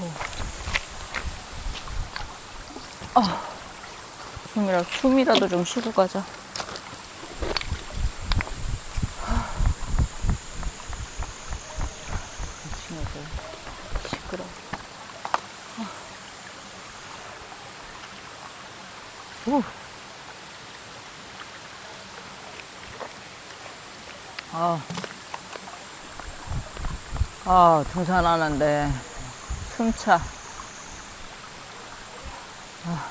더워. 아, 숨이라, 숨이라도 좀 쉬고 가자. 이 친구들 시끄러. 오. 아, 아, 등산하는데 숨차. 아,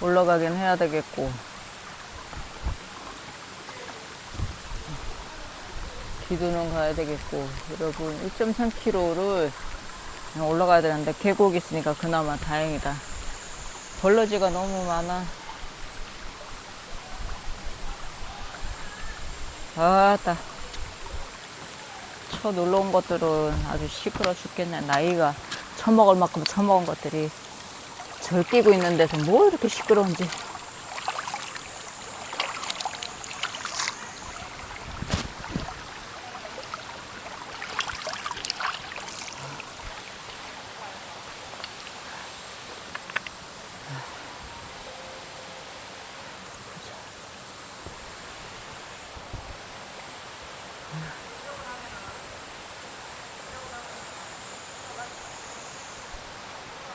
올라가긴 해야 되겠고. 기도는 가야 되겠고. 여러분, 1.3km를 올라가야 되는데 계곡 있으니까 그나마 다행이다. 벌러지가 너무 많아. 아따. 쳐 놀러 온 것들은 아주 시끄러 죽겠네. 나이가 처먹을 만큼 처먹은 것들이 절 끼고 있는 데서 뭐 이렇게 시끄러운지.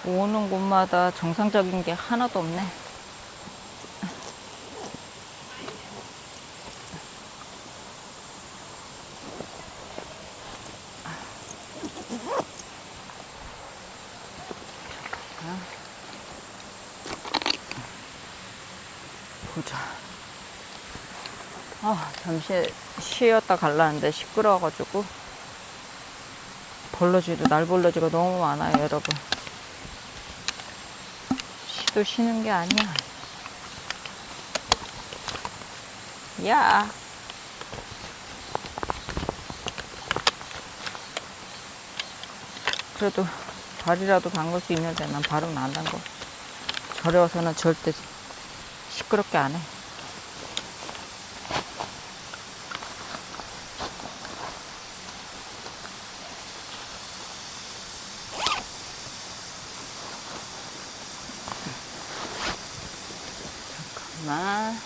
오는 곳마다 정상적인 게 하나도 없네. 보자. 아, 잠시 쉬었다 갈라는데 시끄러워가지고. 벌러지도 날 벌러지가 너무 많아요, 여러분. 쉬도 쉬는 게 아니야. 야. 그래도 발이라도 담글 수 있는데 난 발은 안. 절에 와서는 절대 시끄럽게 안 해. 잠깐만.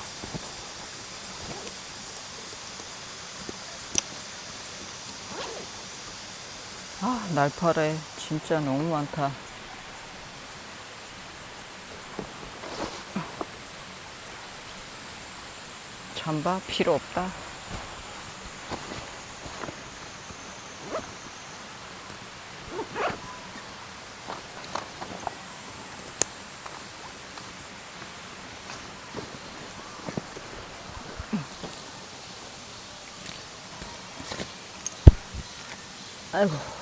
아, 날파래 진짜 너무 많다. 잠바 필요 없다. 아이고,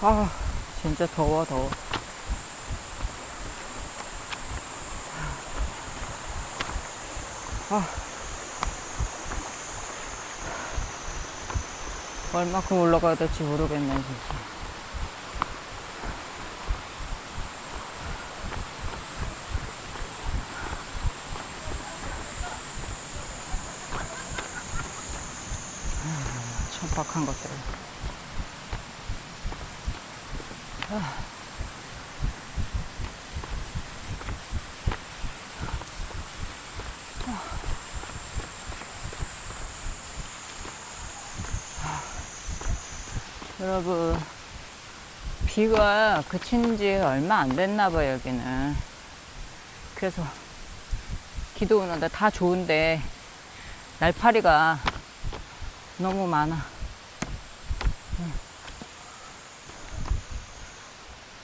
아, 진짜 더워, 더워. 아. 얼마큼 올라가야 될지 모르겠네, 진짜. 천박한 것들. 여러분, 비가 그친 지 얼마 안 됐나 봐요, 여기는. 그래서 기도 오는데 다 좋은데, 날파리가 너무 많아.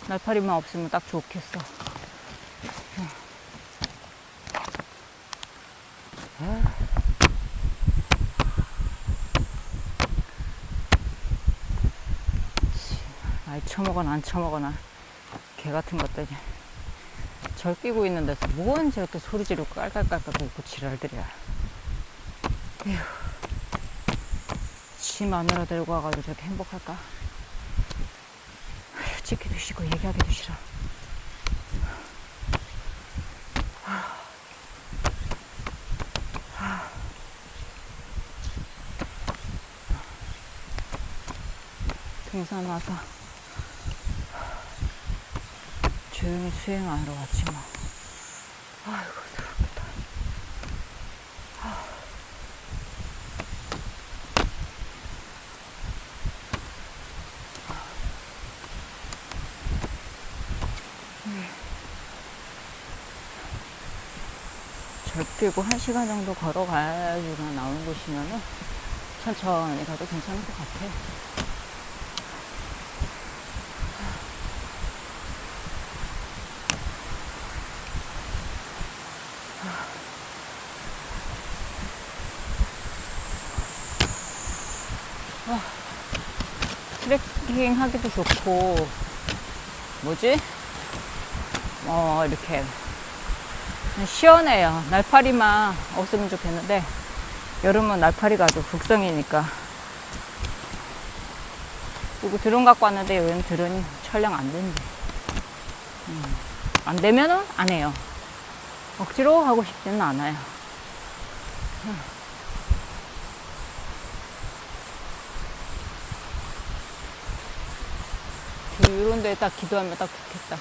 날파리만 없으면 딱 좋겠어. 응. 아. 씨, 아이 처먹어나 안 처먹어나 개 같은 것들이 절 끼고 있는 데서 뭔 저렇게 소리 지르고 깔깔깔깔 웃고 지랄들이야. 에휴. 지 마누라 데리고 와가지고 저렇게 행복할까? 찍기도 싫고 얘기하기도 싫어. 등산 와서 조용히 수행하러 왔지 뭐. 아이고 더럽다. 절 끼고 한 시간 정도 걸어가야지가 나오는 곳이면은 천천히 가도 괜찮을 것 같아. 트레킹 하기도 좋고, 뭐지? 어, 이렇게. 시원해요. 날파리만 없으면 좋겠는데, 여름은 날파리가 아주 극성이니까. 그리고 드론 갖고 왔는데, 여기는 드론이 촬영 안 된대. 음, 안 되면은 안 해요. 억지로 하고 싶지는 않아요. 이런 데에 딱 기도하면 딱 좋겠다.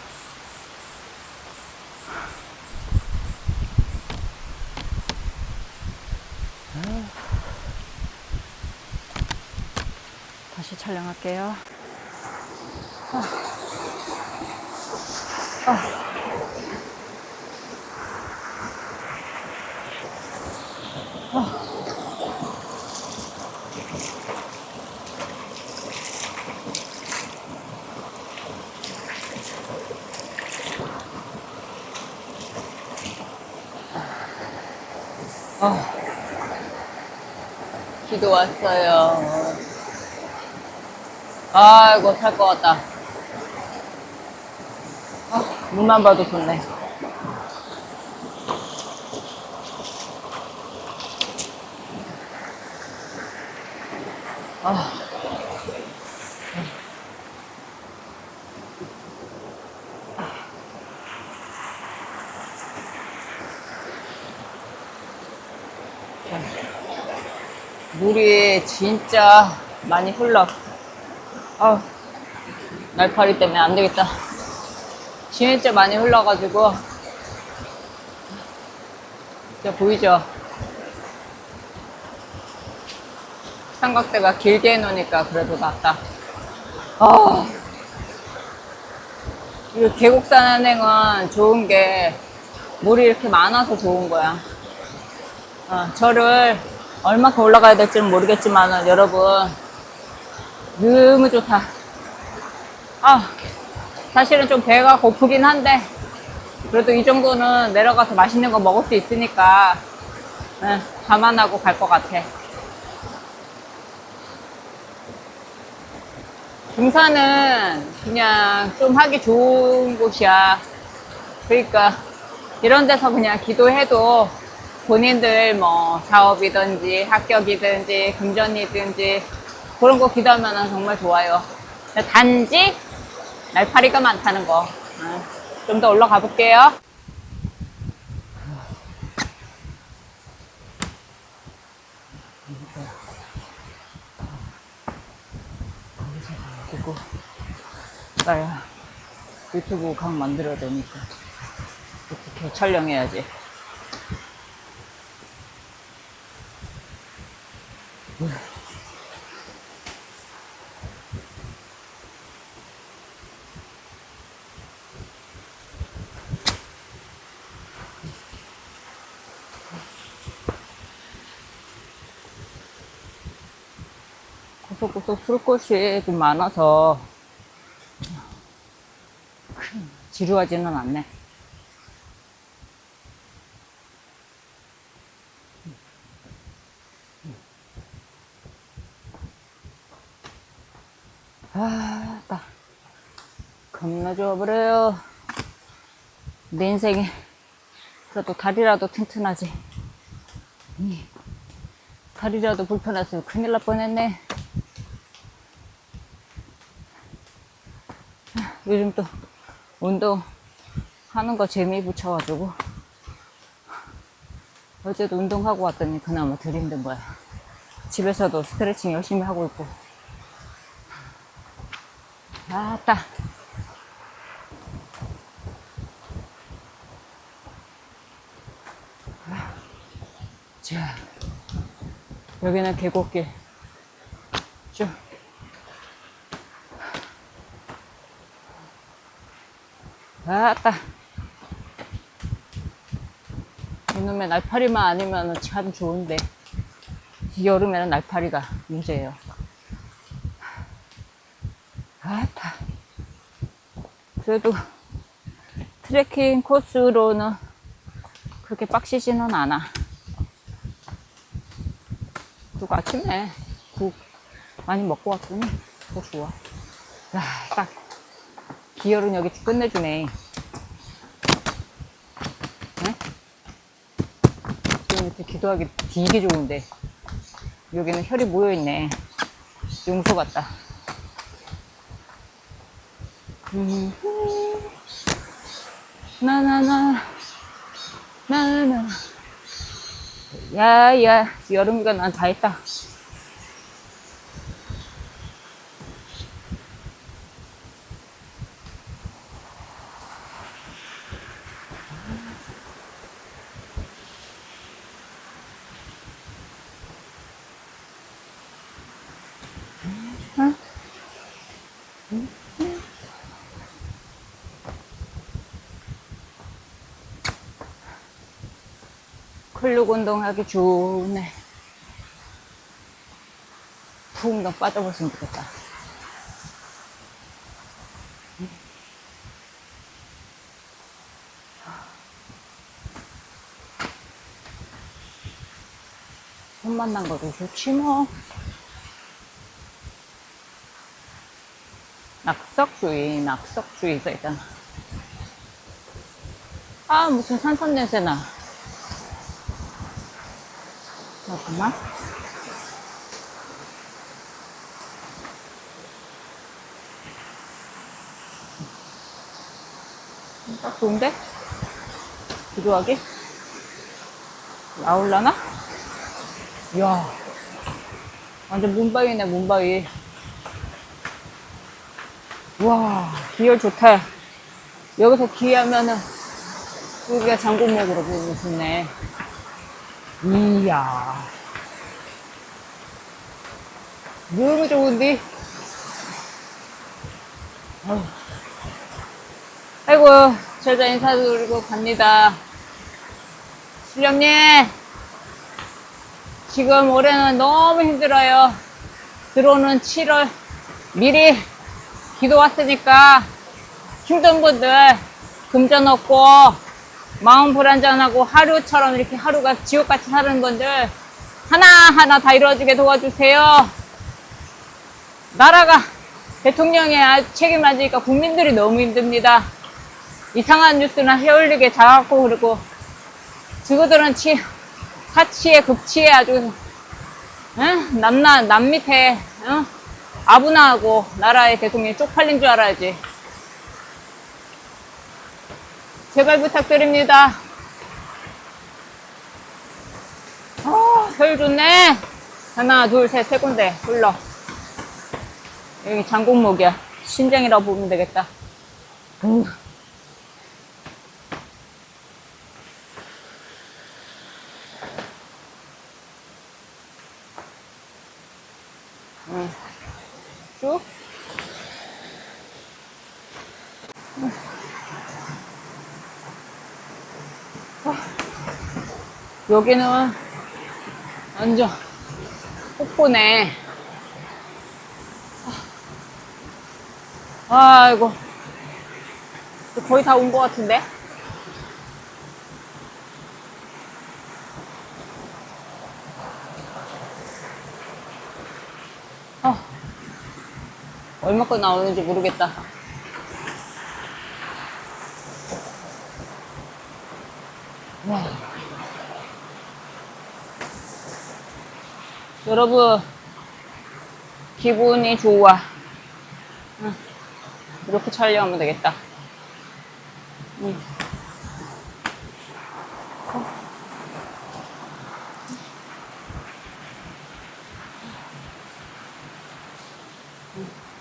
다시 촬영할게요. 기도 왔어요. 아이고, 살 것 같다. 아, 물만 봐도 좋네. 아. 물이 진짜 많이 흘러. 아, 날파리 때문에 안 되겠다. 진짜 많이 흘러가지고. 진짜 보이죠? 삼각대가 길게 해놓으니까 그래도 낫다. 아, 이 계곡산 한행은 좋은 게 물이 이렇게 많아서 좋은 거야. 어, 저를 얼마큼 올라가야 될지는 모르겠지만 여러분 너무 좋다. 아 사실은 좀 배가 고프긴 한데 그래도 이 정도는 내려가서 맛있는 거 먹을 수 있으니까 예, 감안하고 갈 것 같아. 등산은 그냥 좀 하기 좋은 곳이야. 그러니까 이런 데서 그냥 기도해도 본인들 뭐 사업이든지 합격이든지 금전이든지 그런 거 기도하면 정말 좋아요. 단지 날파리가 많다는 거. 좀 더 올라가 볼게요. 그리고 나야 유튜브 강 만들어야 되니까 어떻게 촬영해야지. 구석구석 술꽃이 좀 많아서 지루하지는 않네. 좋아버려요. 내 인생에 그래도 다리라도 튼튼하지. 이 다리라도 불편했으면 큰일 날 뻔했네. 요즘 또 운동 하는 거 재미 붙여가지고 어제도 운동하고 왔더니 그나마 덜 힘든 거야. 집에서도 스트레칭 열심히 하고 있고. 아따. 자, 여기는 계곡길. 쭉. 아따. 이놈의 날파리만 아니면 참 좋은데. 여름에는 날파리가 문제예요. 아따. 그래도 트레킹 코스로는 그렇게 빡시지는 않아. 그리고 아침에 국 많이 먹고 왔더니 더 좋아. 야, 딱 기혈은 여기 끝내주네. 네? 이렇게 기도하기 되게 좋은데 여기는 혈이 모여있네. 용소 같다. 음. 나나나 야야 여름이가 난 다 했다 운동하기 좋네. 푹 빠져버렸으면 좋겠다. 손 만난 거도 좋지 뭐. 낙석주의 낙석주의 써있잖아 아 무슨 산삼 냄새 나 잠깐만 딱 좋은데? 기도하기? 나올라나? 이야 완전 문바위네 문바위 와 기열 좋다 여기서 기하면은 여기가 장군목으로 보고 좋네 이야. 너무 좋은데? 아유. 아이고 제자 인사드리고 갑니다. 실령님. 지금 올해는 너무 힘들어요. 들어오는 7월 미리 기도 왔으니까 힘든 분들 금전 없고 마음 불안정하고 하루처럼 이렇게 하루가 지옥같이 사는 분들 하나하나 다 이루어지게 도와주세요. 나라가 대통령의 아- 책임 안 지니까 국민들이 너무 힘듭니다. 이상한 뉴스나 헤올리게 자갖고 그러고 지구들은 치, 사치에 급치에 아주 응? 남나 남 밑에 응? 아부나하고 나라의 대통령이 쪽팔린 줄 알아야지. 제발 부탁드립니다. 어, 혈 좋네. 하나, 둘, 셋, 세 군데 흘러. 여기 장곡목이야. 신장이라고 보면 되겠다. 음. 음. 여기는 완전 폭포네. 아, 아이고. 거의 다 온 것 같은데? 아, 어. 얼마큼 나오는지 모르겠다. 여러분, 기분이 좋아. 응. 이렇게 촬영하면 되겠다. 응.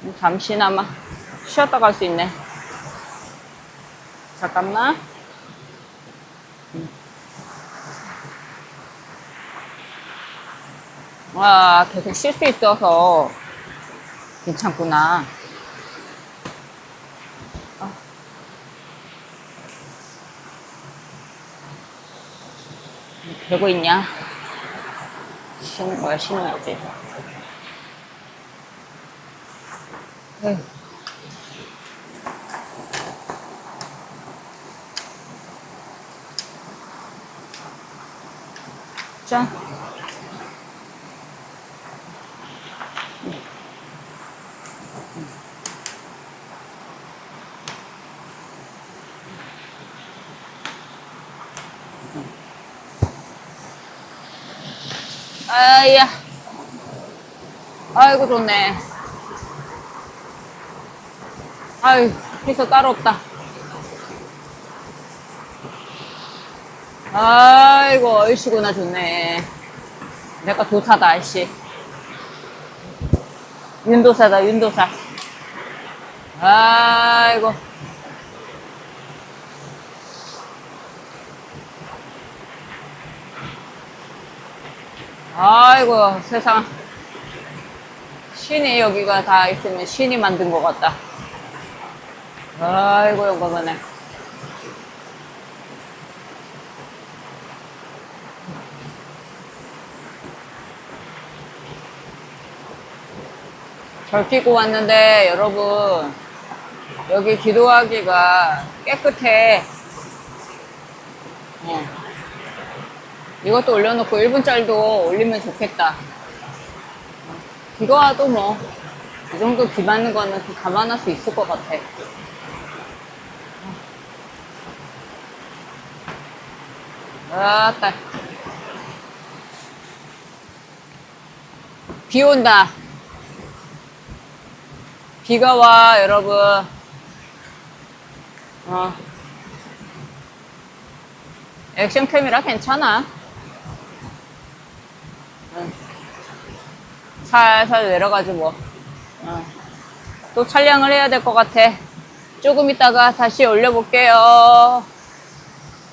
응, 잠시나마 쉬었다 갈 수 있네. 잠깐만. 와, 계속 쉴 수 있어서 괜찮구나. 아. 되고 있냐? 쉬는 거야, 쉬는 거지. 짠. 아야. 아이고, 좋네. 아유, 피서 따로 없다. 아이고, 얼씨구나, 좋네. 내가 도사다, 알씨. 윤도사다, 윤도사. 아이고. 아이고, 세상. 신이 여기가 다 있으면 신이 만든 것 같다. 아이고, 영광하네. 절 끼고 왔는데, 여러분, 여기 기도하기가 깨끗해. 어. 이것도 올려놓고 1분짜리도 올리면 좋겠다. 비가 와도 뭐, 이 정도 비 맞는 거는 좀 감안할 수 있을 것 같아. 아따. 비 온다. 비가 와, 여러분. 어. 액션 카메라 괜찮아. 살살 내려가지 뭐. 어. 또 촬영을 해야 될 것 같아. 조금 있다가 다시 올려볼게요.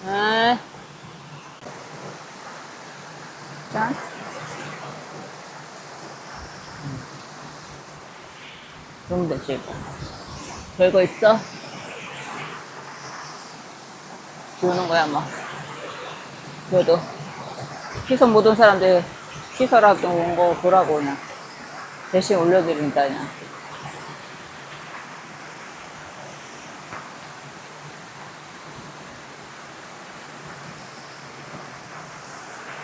응. 짠. 그러면 되지. 별거 있어? 비 오는 거야, 뭐. 그래도, 시선 못온 사람들 시설하고 온 거 보라고 그냥. 대신 올려드린다, 그냥.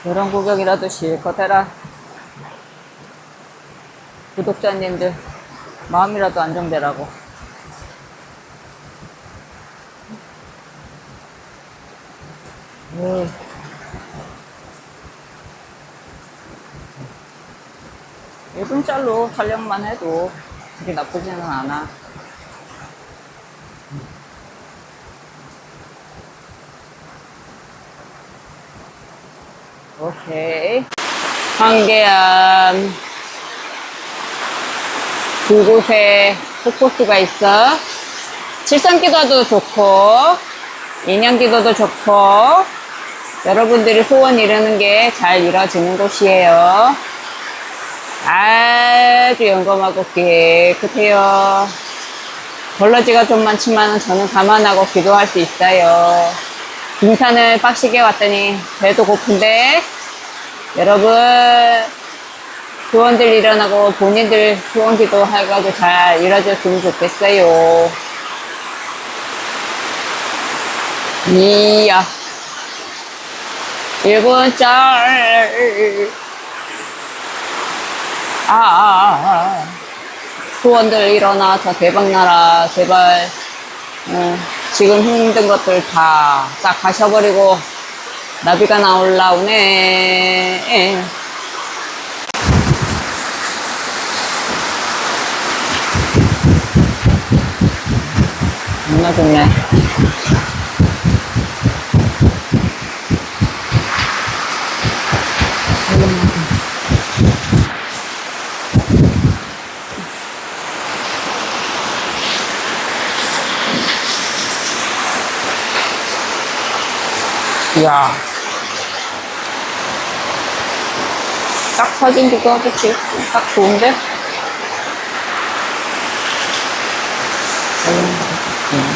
저런 구경이라도 실컷 해라. 구독자님들, 마음이라도 안정되라고. 음. 1분짜리로 촬영만 해도 그게 나쁘지는 않아. 오케이. 황계암. 두 곳에 폭포수가 있어. 칠성기도도 좋고, 인양기도도 좋고, 여러분들이 소원 이루는 게 잘 이루어지는 곳이에요. 아주 영검하고 깨끗해요. 벌러지가 좀 많지만 저는 감안하고 기도할 수 있어요. 등산을 빡시게 왔더니 배도 고픈데 여러분 교원들 일어나고 본인들 교원 기도 해가지고 잘 일어줬으면 좋겠어요. 이야. 1분 짤. 아, 아, 아, 아. 후원들 일어나서 대박나라, 제발. 어, 지금 힘든 것들 다 싹 가셔버리고, 나비가 나올라오네. 정말 좋네. 이야. 딱 사진 찍어 그치? 딱 좋은데? 음.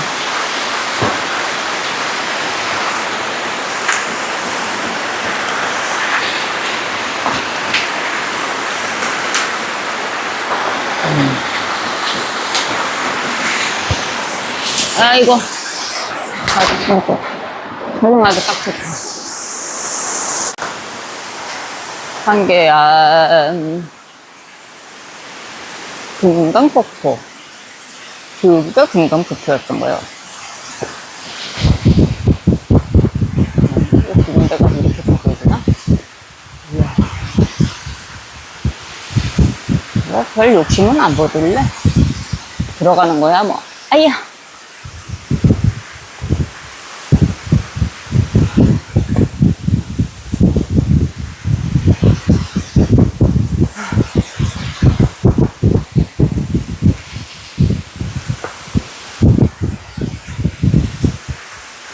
아이고. 아주 좋고. 조용하게 딱 좋다. 한계안. 금강폭포. 여기가 금강폭포였던 거예요. 데가 이렇게? 이야. 뭐, 별 욕심은 안 보들래? 들어가는 거야, 뭐. 아야!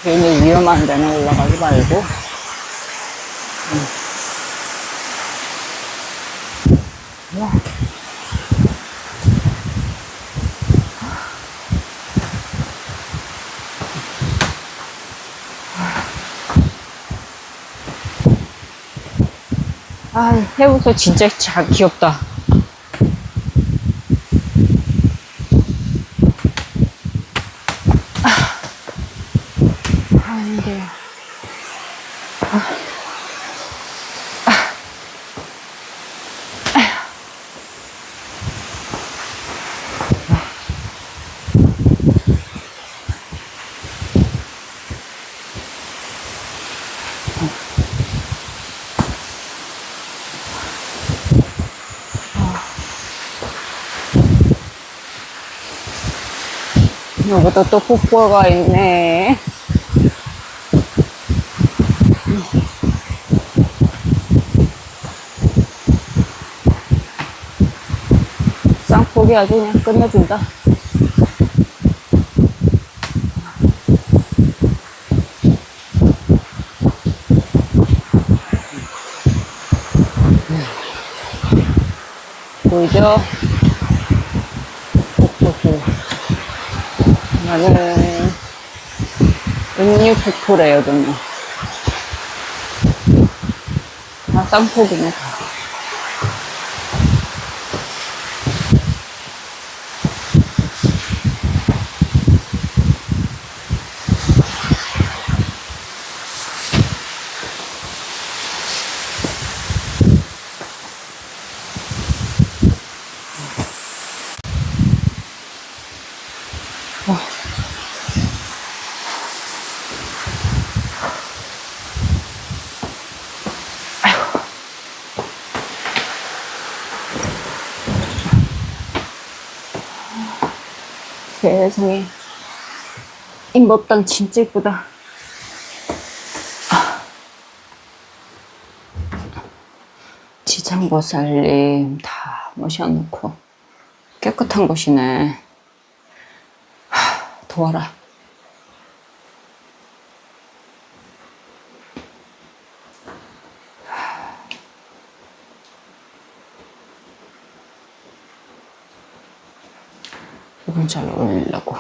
괜히 위험한 데는 올라가지 말고. 음. 와. 아, 해우소 진짜 잘 귀엽다. 여기도 또 폭포가 있네. 쌍폭이 아주 그냥 끝내준다. 보이죠? 폭포수. 나는 은유 폭포래요, 저는. 다 쌍폭이네, 세상에. 임법당 진짜 이쁘다. 아. 지장보살님 다 모셔놓고 깨끗한 곳이네. 하, 도와라. 잘 어울리려고.